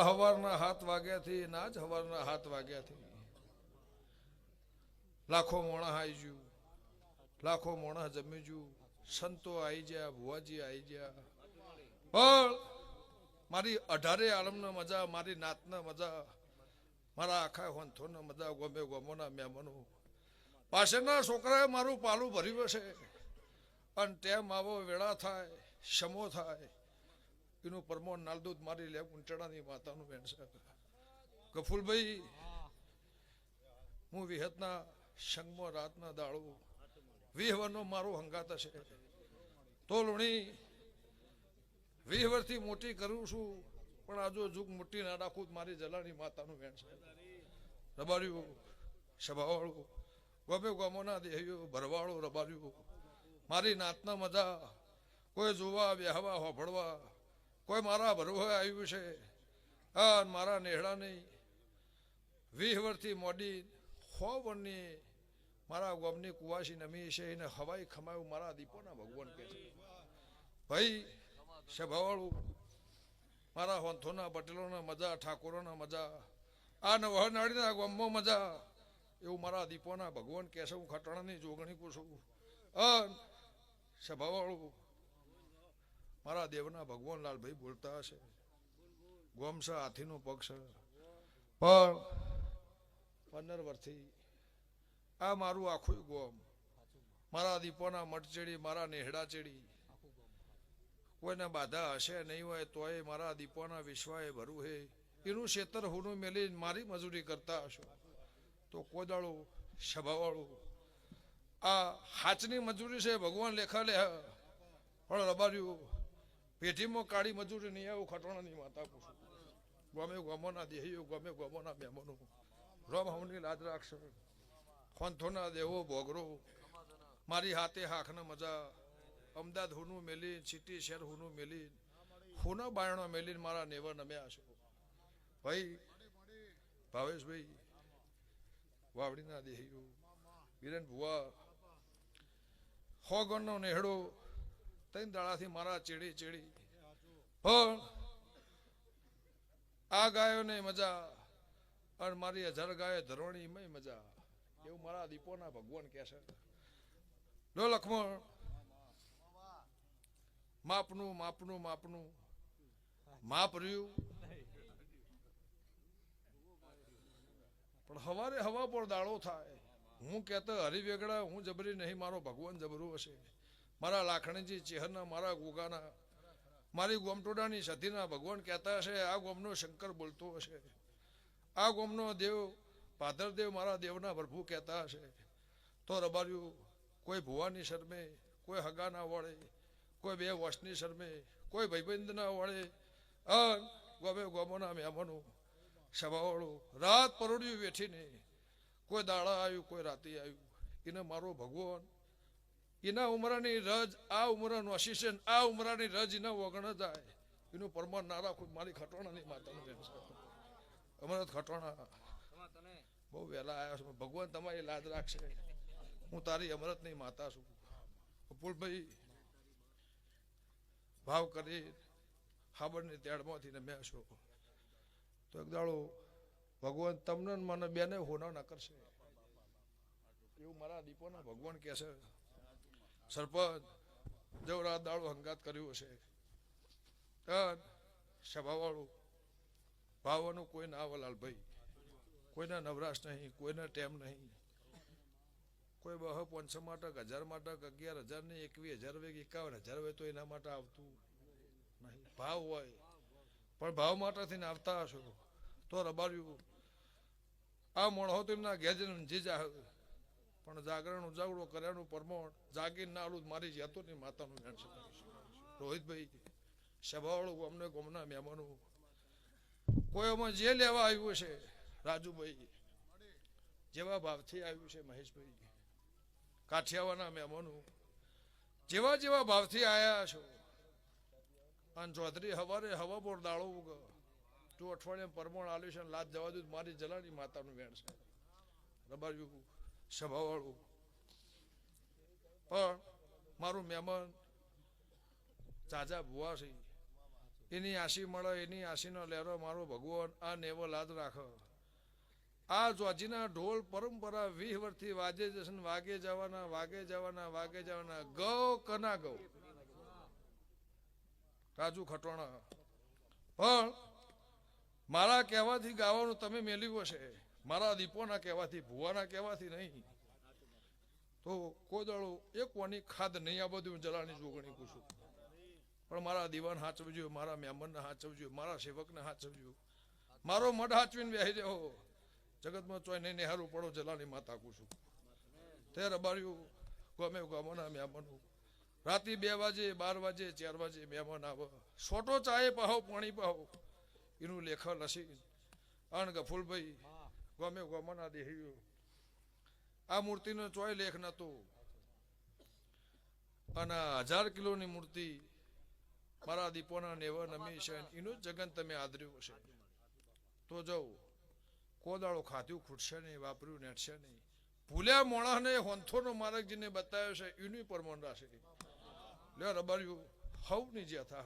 હવારના હાથ વાગ્યાથી, ના જ હવારના હાથ વાગ્યાથી. લાખો મોણા આવી ગયું લાખો મોણા જમી ગયું સંતો આવી ગયા ભુવાજી આવી ગયા પણ મારી અઢારે આલમના મજા, મારી નાતના મજા, મારા આખા હોંથોના મજા, ગોમે ગોમોના મહેમાનો પાછળના છોકરાએ મારું પાલું ભર્યું હશે. અને તેમ આવો વેળા થાય, શમો થાય. એનું પરમોણ નાલદૂત મારી લે ઉંચડાની માતાનું બેન છે. ગફુલભાઈ હું વિહતના સંગમાં રાતના દાળું વિહવરનો મારો હંગાત છે તો લુણી, વિહવરથી મોટી કરું છું, પણ આજો જુગ મોટી ના રાખું મારી જલાની માતાનું બેન છે. રબાર્યું સભાવાળું, ગમે ગમોના દેહ્યું ભરવાળું રબાર્યું મારી નાતના મજા, કોઈ જોવા, વ્યાહવા, હોભળવા કોઈ મારા ભરવા આવ્યું છે? આ મારા નેહડા નહીં. વીસ વર્ષથી મોડી સો મારા ગોમની કુવાસી નમી છે એને હવાઈ ખમાયું મારા દીપોના ભગવાન કે છે. ભાઈ, સભાવાળું, મારા હોંથોના, પટેલોના મજા, ઠાકોરોના મજા, આ નવહનાળીના ગોમમાં મજા, એવું મારા દીપોના ભગવાન કહેશે હું ખટાણાની જોગણી પૂછું અન સભાવાળું મારા દેવના ભગવાન લાલભાઈ બોલતા હશે. ગોમ છે, હાથીનો પક્ષ પણ પંદર વર્ષથી આ મારું આખું ગોમ, મારા દીપોના મઠ ચડી, મારા નેહડા ચડી, કોઈને બાધા હશે નહીં હોય તોય મારા દીપોના વિશ્વાએ ભરવું હે. એનું ક્ષેત્ર હુનું મેલી મારી મજૂરી કરતા હશો. તો કોદાળું, સભાવાળું, આ હાચની મજૂરી છે ભગવાન લેખા લે પણ રબાર્યું પેઢીમાં કાળી મજૂરી નહીં આવું, ખટોણાની માતા પૂછું ગમે ગમોના દેહીઓ, ગમે ગમોના મહેમાનો. રમ હમની લાજ રાખશે. ખોંથોના દેવો ભોગરો મારી હાથે હાખના મજા. અમદાવાદ હુનું મેલી, સિટી શહેર હુનું મેલી. હુના બાયણો મેલીને મારા નેવર નમ્યા છો ભાઈ, ભાવેશભાઈ, વાવડીના દેહીઓ, વિરેન ભુવા હોગણનો નેહડો ત્રણ દાડાથી મારા ચેડી ચેડી. પણ આ ગાયોને મજા. અને મારી હજાર ગાયો ધરોણી મય મજા. એવું મારા દીપોના ભગવાન કહે છે. લો લખમણ. માપનું માપનું માપનું. માપ રહ્યું. પણ હવારે હવા પર દાડો થાય. હું કહેતો હરિવેગડા હું જબરી નહીં, મારો ભગવાન જબરું હશે. મારા લાખણીજી ચેહરના, મારા ગોગાના, મારી ગોમટોડાની સતીના ભગવાન કહેતા હશે, આ ગોમનો શંકર બોલતો હશે. આ ગોમનો દેવ પાદરદેવ મારા દેવના પ્રભુ કહેતા હશે. તો રબાર્યું, કોઈ ભુવાની શરમે, કોઈ હગા ના વળે, કોઈ બે વર્ષની શરમે, કોઈ ભાઈબંધ ના વળે અન ગોમે ગોમોના મહેમાનો, સભાવાળું, રાત પરોડ્યું વેઠીને, કોઈ દાડા આવ્યું કોઈ રાતે આવ્યું એને મારો ભગવાન એના ઉમરાની રજ, આ ઉમરા નોશી આ ઉમરાની રજ એના વગણ જાય એનું પરમાન ના રાખું, મારી ખટોણાની માતાનું બેન છે. અમારા ખટવાણા બહુ વહેલા આવ્યા છે. ભગવાન તમારી લાજ રાખશે. હું તારી અમરતની માતા છું. અપુલભાઈ, ભાવ કરી હાબરની ને મેં છો. તો એક દાડો ભગવાન તમને મને બેને હોના ના કરશે. એવું મારા દીપોના ભગવાન કહે છે. સરપંચ જવરા દાડો હંગાત કર્યું હશે સભાવાળું ભાવવાનું કોઈ ના વલાલ ભાઈ. કોઈના નવરાશ નહીં, કોઈના ટેમ નહીં. કોઈ બહ પાંચસો માટક, હજાર માટક, અગિયાર હજાર ને એકવીસ હજાર વેગ, એકાવન હજાર હોય તો એના માટે આવતું નહીં. ભાવ હોય. પણ ભાવ માટેથી ને આવતા હશો. તો રબાર્યું આ મોણો તો એમના ગેજન જા પણ જાગરણ ઉજાગરો કર્યાનું પરમોણ જાગીર ના આલું મારી જાતોની માતાનું જ્ઞાન છે. રોહિતભાઈ, સભાવાળું અમને ગમના મહેમાનો. કોઈ આમાં જે લેવા આવ્યું છે રાજુભાઈ, જેવા ભાવથી આવ્યું છે મહેશભાઈ કાઠિયાવાના મહેમાનો, જેવા જેવા ભાવથી આવ્યા છો. અને ચૌધરી હવારે હવા બોર દાળો તું અઠવાડિયે પરમોણ આલ્યું છે લાજ જવા દઉં મારી જલાની માતાનું વેણ છે. રબાર્યું સભાવાળું. પણ મારું મહેમાન તાજા ભુવા છે. એની આશી મળે, એની આશીનો લહેરો મારો ભગવાન આ નેવો લાદ રાખો. આ જોજીના ઢોલ પરંપરા વીહ વર્ષથી વાજે જશે વાગે જવાના વાગે જવાના વાગે જવાના. ગૌ કના ગૌ. રાજુ ખટોણા. પણ મારા કહેવાથી ગાવાનું તમે મેલ્યું હશે. મારા દીપોના કહેવાથી, ભુવાના કહેવાથી નહીં. તો કોઈ એક વાની ખાદ નહીં, આ બધું જલાની જોગણી પૂછું. પણ મારા દીવાન હાચવજો, મારા મહેમાનને હાચવજો, મારા સેવકને હાચવજો. મારો મઢ હાચવીને બેસી જાઓ જગતમાં ચોય નહીં, નિહારું પડો, જલાની માતા કુશું તે રબાર્યું ગમે ગમોના મહેમાનો રાતે બે વાજે, બાર વાગે ચાર વાગે મહેમાન આવે. છોટો ચાય પાહો, પાણી પાહો. એનું લેખન લસી અણ ગફુલભાઈ ગમે ગમના દેહ્યું આ મૂર્તિનો ચોય લેખ નતો. અને હજાર કિલોની મૂર્તિ મારા દીપોના નેવા નમી છે એનું જગન તમે આદર્યું હશે. તો જાઉં કોદાળો ખાધ્યું ખૂટશે નહીં, વાપર્યું, નેટશે નહીં. ભૂલ્યા મોણાને હોંથોનો માર્ગ જેને બતાવ્યો છે, એનું પરમણ રાશે. લે રબાર્યું હવની જે થા